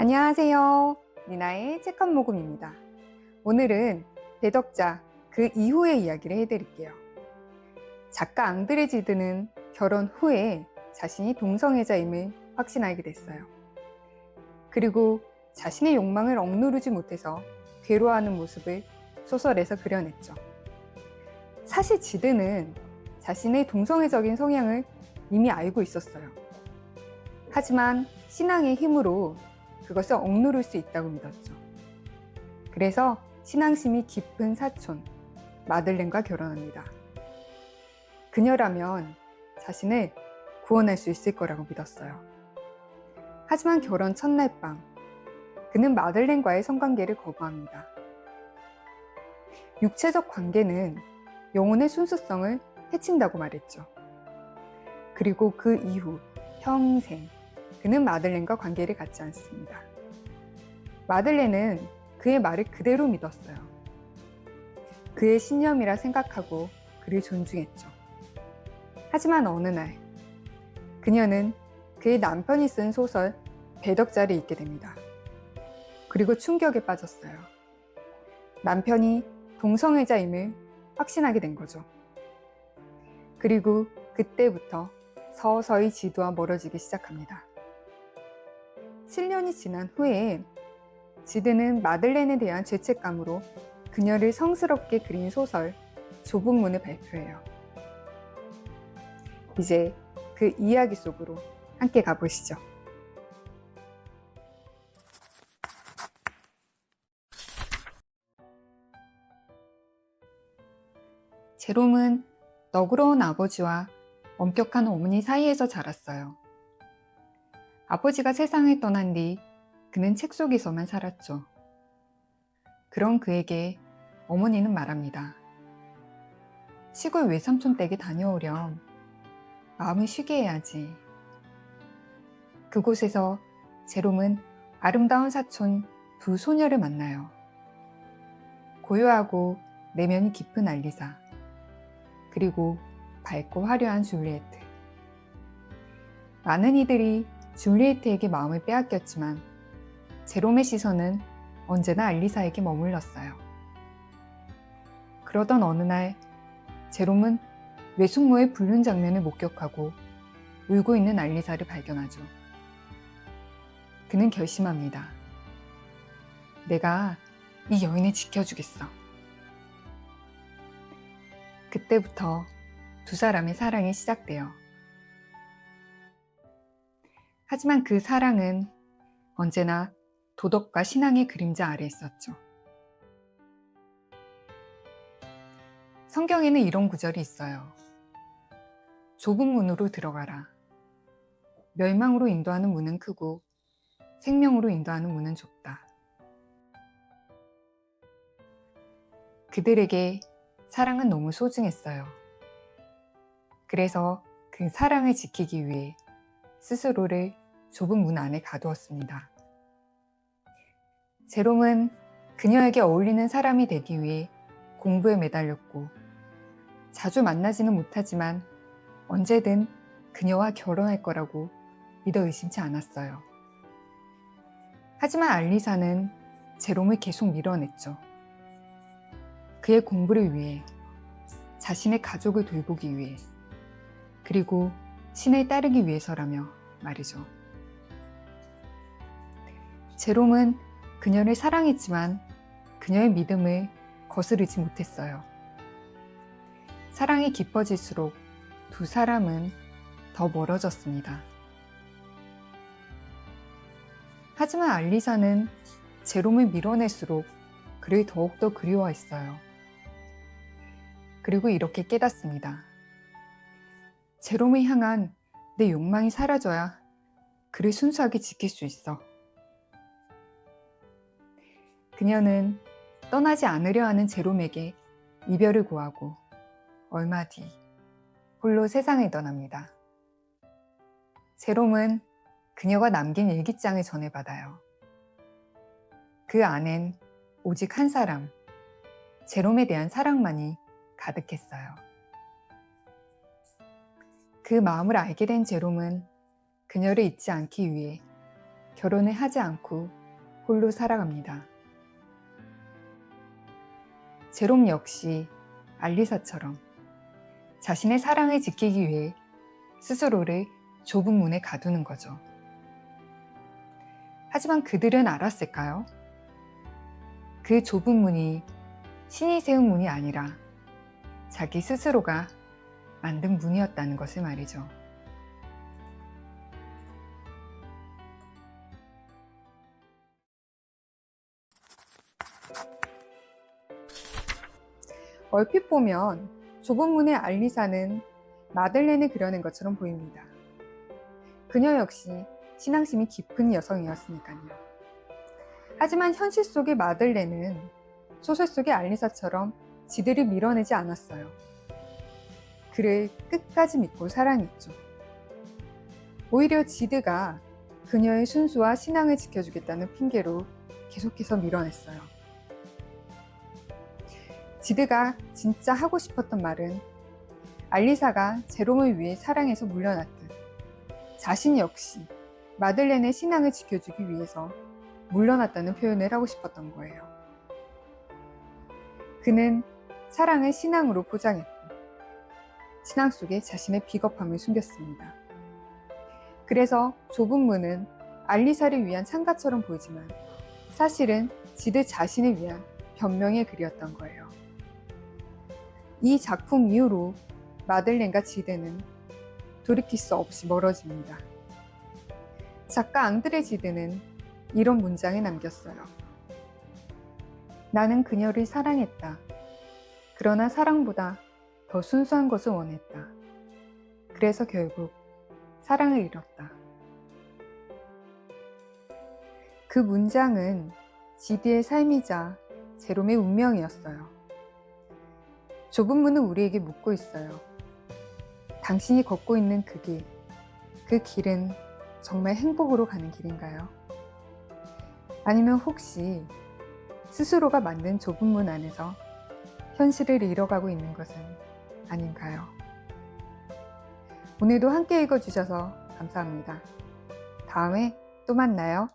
안녕하세요. 니나의 책한 모금입니다. 오늘은 대덕자 그 이후의 이야기를 해드릴게요. 작가 앙드레지드는 결혼 후에 자신이 동성애자임을 확신하게 됐어요. 그리고 자신의 욕망을 억누르지 못해서 괴로워하는 모습을 소설에서 그려냈죠. 사실 지드는 자신의 동성애적인 성향을 이미 알고 있었어요. 하지만 신앙의 힘으로 그것을 억누를 수 있다고 믿었죠. 그래서 신앙심이 깊은 사촌 마들렌과 결혼합니다. 그녀라면 자신을 구원할 수 있을 거라고 믿었어요. 하지만 결혼 첫날 밤, 그는 마들렌과의 성관계를 거부합니다. 육체적 관계는 영혼의 순수성을 해친다고 말했죠. 그리고 그 이후 평생 그는 마들렌과 관계를 갖지 않습니다. 마들렌은 그의 말을 그대로 믿었어요. 그의 신념이라 생각하고 그를 존중했죠. 하지만 어느 날 그녀는 그의 남편이 쓴 소설 배덕자를 읽게 됩니다. 그리고 충격에 빠졌어요. 남편이 동성애자임을 확신하게 된 거죠. 그리고 그때부터 서서히 지도와 멀어지기 시작합니다. 7년이 지난 후에 지드는 마들렌에 대한 죄책감으로 그녀를 성스럽게 그린 소설 좁은 문을 발표해요. 이제 그 이야기 속으로 함께 가보시죠. 제롬은 너그러운 아버지와 엄격한 어머니 사이에서 자랐어요. 아버지가 세상을 떠난 뒤 그는 책 속에서만 살았죠. 그런 그에게 어머니는 말합니다. 시골 외삼촌 댁에 다녀오렴. 마음을 쉬게 해야지. 그곳에서 제롬은 아름다운 사촌 두 소녀를 만나요. 고요하고 내면이 깊은 알리사. 그리고 밝고 화려한 줄리에트. 많은 이들이 줄리에트에게 마음을 빼앗겼지만 제롬의 시선은 언제나 알리사에게 머물렀어요. 그러던 어느 날 제롬은 외숙모의 불륜 장면을 목격하고 울고 있는 알리사를 발견하죠. 그는 결심합니다. 내가 이 여인을 지켜주겠어. 그때부터 두 사람의 사랑이 시작돼요. 하지만 그 사랑은 언제나 도덕과 신앙의 그림자 아래 있었죠. 성경에는 이런 구절이 있어요. 좁은 문으로 들어가라. 멸망으로 인도하는 문은 크고 생명으로 인도하는 문은 좁다. 그들에게 사랑은 너무 소중했어요. 그래서 그 사랑을 지키기 위해 스스로를 좁은 문 안에 가두었습니다. 제롬은 그녀에게 어울리는 사람이 되기 위해 공부에 매달렸고 자주 만나지는 못하지만 언제든 그녀와 결혼할 거라고 믿어 의심치 않았어요. 하지만 알리사는 제롬을 계속 밀어냈죠. 그의 공부를 위해, 자신의 가족을 돌보기 위해, 그리고 신을 따르기 위해서라며 말이죠. 제롬은 그녀를 사랑했지만 그녀의 믿음을 거스르지 못했어요. 사랑이 깊어질수록 두 사람은 더 멀어졌습니다. 하지만 알리사는 제롬을 밀어낼수록 그를 더욱더 그리워했어요. 그리고 이렇게 깨닫습니다. 제롬을 향한 내 욕망이 사라져야 그를 순수하게 지킬 수 있어. 그녀는 떠나지 않으려 하는 제롬에게 이별을 구하고 얼마 뒤 홀로 세상을 떠납니다. 제롬은 그녀가 남긴 일기장을 전해받아요. 그 안엔 오직 한 사람, 제롬에 대한 사랑만이 가득했어요. 그 마음을 알게 된 제롬은 그녀를 잊지 않기 위해 결혼을 하지 않고 홀로 살아갑니다. 제롬 역시 알리사처럼 자신의 사랑을 지키기 위해 스스로를 좁은 문에 가두는 거죠. 하지만 그들은 알았을까요? 그 좁은 문이 신이 세운 문이 아니라 자기 스스로가 만든 문이었다는 것을 말이죠. 얼핏 보면 좁은 문의 알리사는 마들렌을 그려낸 것처럼 보입니다. 그녀 역시 신앙심이 깊은 여성이었으니까요. 하지만 현실 속의 마들렌은 소설 속의 알리사처럼 지들을 밀어내지 않았어요. 그를 끝까지 믿고 사랑했죠. 오히려 지드가 그녀의 순수와 신앙을 지켜주겠다는 핑계로 계속해서 밀어냈어요. 지드가 진짜 하고 싶었던 말은 알리사가 제롬을 위해 사랑해서 물려놨듯 자신 역시 마들렌의 신앙을 지켜주기 위해서 물러났다는 표현을 하고 싶었던 거예요. 그는 사랑을 신앙으로 포장했고 신앙 속에 자신의 비겁함을 숨겼습니다. 그래서 좁은 문은 알리사를 위한 창가처럼 보이지만 사실은 지드 자신을 위한 변명의 글이었던 거예요. 이 작품 이후로 마들렌과 지드는 돌이킬 수 없이 멀어집니다. 작가 앙드레 지드는 이런 문장을 남겼어요. 나는 그녀를 사랑했다. 그러나 사랑보다 더 순수한 것을 원했다. 그래서 결국 사랑을 잃었다. 그 문장은 지드의 삶이자 제롬의 운명이었어요. 좁은 문은 우리에게 묻고 있어요. 당신이 걷고 있는 그 길, 그 길은 정말 행복으로 가는 길인가요? 아니면 혹시 스스로가 만든 좁은 문 안에서 현실을 잃어가고 있는 것은 아닌가요? 오늘도 함께 읽어주셔서 감사합니다. 다음에 또 만나요.